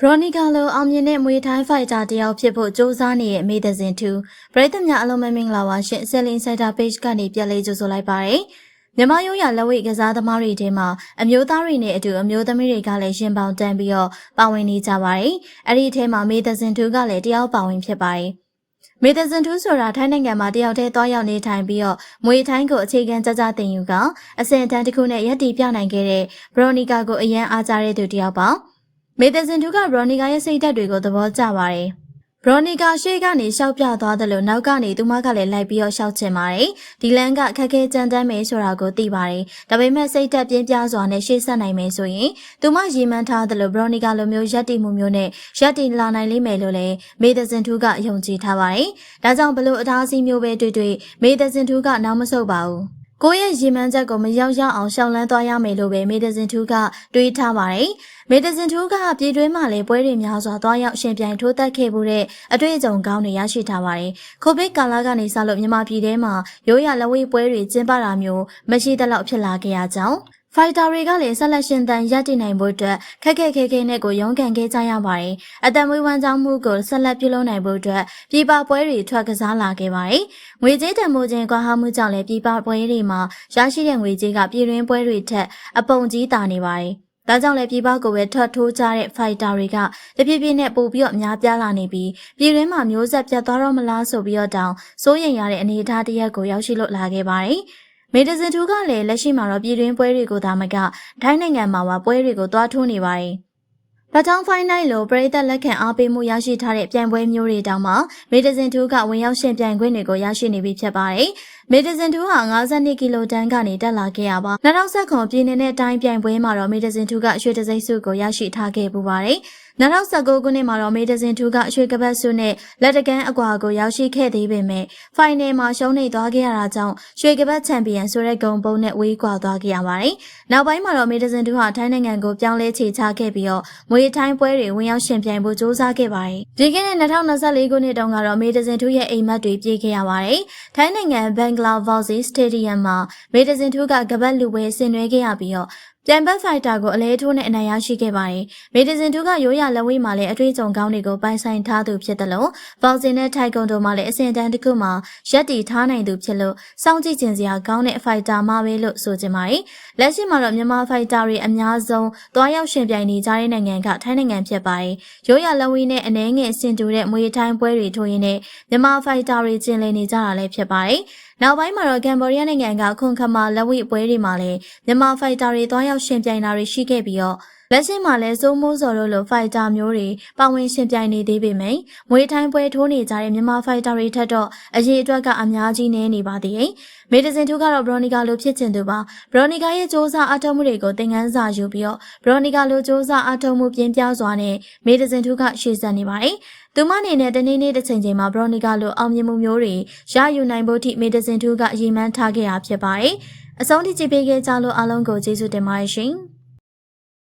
ဘရော်နီကာလိုအောင်မြင်တဲ့မွေထိုင်းဖိုက်တာတယောက်ဖြစ်ဖို့စ조사နေတဲ့မေသဇင်သူပရိသတ်များအလုံးမမင်္ဂလာပါရှင်ဆယ်လင်ဆိုင်တာ page ကနေပြန်လေးကြိုဆိုလိုက်ပါရယ်မြန်မာရိုးရာလက်ဝိတ်ကစားသမားတွေထဲမှာအမျိုးသားတွေနဲ့အတူအမျိုးသမီးတွေကလည်းရှင်ပေါင်တန်းပြီးတော့ပါဝင်နေကြပါတယ်အဲ့ဒီအထဲမှာမေသဇင်သူကလည်းတယောက်ပါဝင်ဖြစ်ပါတယ်မေသဇင်ထူးဆိုတာထိုင်းနိုင်ငံမှာတယောက်တည်းသွားရောက်နေထိုင်ပြီးတော့မွေထိုင်းကိုအခြေခံကြကြတင်ယူကအစင်တန်းတစ်ခုနဲ့ရက်တီပြနိုင်ခဲ့တဲ့ဘရိုနီကာကိုအရန်အားကြတဲ့သူတယောက်ပါ မေသဇင်ထူးကဘရိုနီကာရဲ့စိတ်ဓာတ်တွေကိုသဘောကျပါတယ်ဘရိုနီကာရှေ့ကနေရှောက်ပြသွားတယ်လို့နောက်ကနေသူမကလည်းလိုက်ပြီးတော့ရှောက်ချင်ပါတယ်ဒီလန်ကခက်ခဲကြမ်းတမ်းမယ်ဆိုတာကိုသိပါတယ်ဒါပေမဲ့စိတ်သက်ပြင်းပြစွာနဲ့ရှေ့ဆက်နိုင်မယ်ဆိုရင်သူမရည်မှန်းထားတယ်လို့ဘရိုနီကာလိုမျိုးရက်တီမှုမျိုးနဲ့ရက်တီလာနိုင်လိမ့်မယ်လို့လည်းမေသဇင်ထူးကယုံကြည်ထားပါတယ်ဒါကြောင့်ဘလို့အသားစီးမျိုးပဲတွေ့တွေ့မေသဇင်ထူးကနောက်မဆုတ်ပါဘူး ကိုယ့်ရဲ့ရည်မှန်းချက်ကိုမရောက်ရအောင်ရှောင်လန်းသွားရမယ်လို့ပဲမေဒဇင်ထူးကတွေးထားပါတယ်။မေဒဇင်ထူးကပြည်တွင်းမှာလည်းပွဲတွေများစွာသွားရောက်ရှင်ပြိုင်ထိုးသက်ခဲ့မှုတဲ့အတွေ့အကြုံကောင်းတွေရရှိထားပါတယ်။ကိုဗစ်ကာလကနေစလို့မြန်မာပြည်ထဲမှာရိုးရာလက်ဝဲပွဲတွေကျင်းပတာမျိုးမရှိသလောက်ဖြစ်လာခဲ့ရကြောင်းဖိုက်တာတွေကလည်းဆက်လက်ရှင်သန်ရပ်တည်နိုင်ဖို့အတွက်ခက်ခက်ခဲခဲနဲ့ကိုရုန်းကန်ခဲ့ကြရပါတယ်။အတံမွေးဝမ်းကြောင်းမှုကိုဆက်လက်ပြုလုပ်နိုင်ဖို့အတွက်ပြည်ပပွဲတွေထွက်ကစားလာခဲ့ပါတယ်။ငွေကြေးတန်ဖိုးခြင်းကွာဟမှုကြောင့်လည်းပြည်ပပွဲတွေမှာရရှိတဲ့ငွေကြေးကပြည်တွင်းပွဲတွေထက်အပုံကြီးတာနေပါတယ်။ဒါကြောင့်လည်းပြည်ပကိုပဲထွက်ထိုးကြတဲ့ဖိုက်တာတွေကတပြည့်ပြည့်နဲ့ပို့ပြီးတော့အများပြားလာနေပြီးပြည်တွင်းမှာမျိုးဆက်ပြတ်သွားတော့မလားဆိုပြီးတော့တောင်စိုးရိမ်ရတဲ့အနေအထားတစ်ရပ်ကိုရောက်ရှိလို့လာခဲ့ပါတယ်။ မေဒဇင်ထူးကလည်းလက်ရှိမှာတော့ပြည်တွင်းပွဲတွေကိုသာမကထိုင်းနိုင်ငံမှာပါပွဲတွေကိုတွားထိုးနေပါတယ်။ဗတောင်ဖိုင်နိုင်လိုပရိသတ်လက်ခံအားပေးမှုရရှိထားတဲ့ပြိုင်ပွဲမျိုးတွေတောင်မှမေဒဇင်ထူးကဝင်ရောက်ရှင်ပြိုင်ခွင့်တွေကိုရရှိနေပြီဖြစ်ပါတယ်။မေဒဇင်ထူးဟာ52ကီလိုတန်းကနေတက်လာခဲ့ရပါ2019ပြည်နယ်နဲ့တိုင်းပြိုင်ပွဲမှာတော့မေဒဇင်ထူးကရွှေတစိမ့်စုကိုရရှိထားခဲ့ပူပါတယ်။ 2019ခုနှစ်မှာတော့မေဒဇင်ထူးကရွှေကပတ်စုနဲ့လက်တကန်းအကွာကိုရောက်ရှိခဲ့သေးပေမဲ့ဖိုင်နယ်မှာရှုံးနေသွားခဲ့ရတာကြောင့်ရွှေကပတ်ချန်ပီယံဆိုတဲ့ဂုံပုံနဲ့ဝေးကွာသွားခဲ့ရပါတယ်။နောက်ပိုင်းမှာတော့မေဒဇင်ထူးဟာထိုင်းနိုင်ငံကိုပြောင်းလဲခြေချခဲ့ပြီးတော့မွေထိုင်းပွဲတွေဝင်ရောက်ရှင်ပြိုင်ဖို့ကြိုးစားခဲ့ပါတယ်။ဒီကနေ့2024ခုနှစ်တုန်းကတော့မေဒဇင်ထူးရဲ့အိမ်မက်တွေပြေးခဲ့ရပါတယ်။ထိုင်းနိုင်ငံဘန်ဂလာဗော့စီစတေဒီယမ်မှာမေဒဇင်ထူးကကပတ်လူပွဲဆင်နွှဲခဲ့ရပြီးတော့ ပြန်ဘက်ဖိုက်တာကိုအလဲထိုးနဲ့အနိုင်ရရှိခဲ့ပါတယ်။မေဒီဇင်2ကရိုးရလက်ဝဲမှာလည်းအတွေ့အကြုံကောင်းတွေကိုပိုင်ဆိုင်ထားသူဖြစ်တယ်လို့ဘောက်စင်နဲ့ထိုက်ကွန်တို့မှလည်းအဆင့်တန်းတစ်ခုမှာရက်တီထားနိုင်သူဖြစ်လို့စောင့်ကြည့်ခြင်းစရာကောင်းတဲ့ဖိုက်တာမှပဲလို့ဆိုချင်ပါတယ်။လက်ရှိမှာတော့မြန်မာဖိုက်တာတွေအများဆုံးသွားရောက်ရှင်ပြိုင်နေကြတဲ့နိုင်ငံကထိုင်းနိုင်ငံဖြစ်ပါတယ်။ရိုးရလက်ဝဲနဲ့အနှဲငယ်ဆင်တူတဲ့မွေထိုင်းပွဲတွေထိုးရင်းနဲ့မြန်မာဖိုက်တာတွေကျင်လည်နေကြတာလည်းဖြစ်ပါတယ်။နောက်ပိုင်းမှာတော့ကမ်ဘောဒီးယားနိုင်ငံကခွန်ခမာလက်ဝိပွဲတွေမှာလည်းမြန်မာဖိုက်တာတွေတွားရောရှင်ပြိုင်တာတွေရှိခဲ့ပြီးတော့လက်ရှိမှာလည်းစိုးမိုးစော်တို့လိုဖိုက်တာမျိုးတွေပါဝင်ရှင်ပြိုင်နေသေးပေမယ့်မွေးထိုင်းပွဲထိုးနေကြတဲ့မြန်မာဖိုက်တာတွေထက်တော့အရေးအတွက်ကအများကြီးနေနေပါသေးတယ်။မေဒဇင်တူကတော့ဘရိုနီကာလိုဖြစ်ချင်သူပါ။ဘရိုနီကာရဲ့စ조사အထောက်မှုတွေကိုသင်ခန်းစာယူပြီးတော့ဘရိုနီကာလိုစ조사အထောက်မှုပြင်းပြစွာနဲ့မေဒဇင်တူကရှေ့ဆက်နေပါတယ်။သူမအနေနဲ့တနေ့နေ့တစ်ချိန်ချိန်မှာဘရိုနီကာလိုအောင်မြင်မှုမျိုးတွေရယူနိုင်ဖို့ထိမေဒဇင်တူကအရေးမှန်းထားခဲ့တာဖြစ်ပါတယ်။ အဆုံးထိကြည့်ပေးခဲ့ကြလို့အားလုံးကိုကျေးဇူးတင်ပါတယ်ရှင်။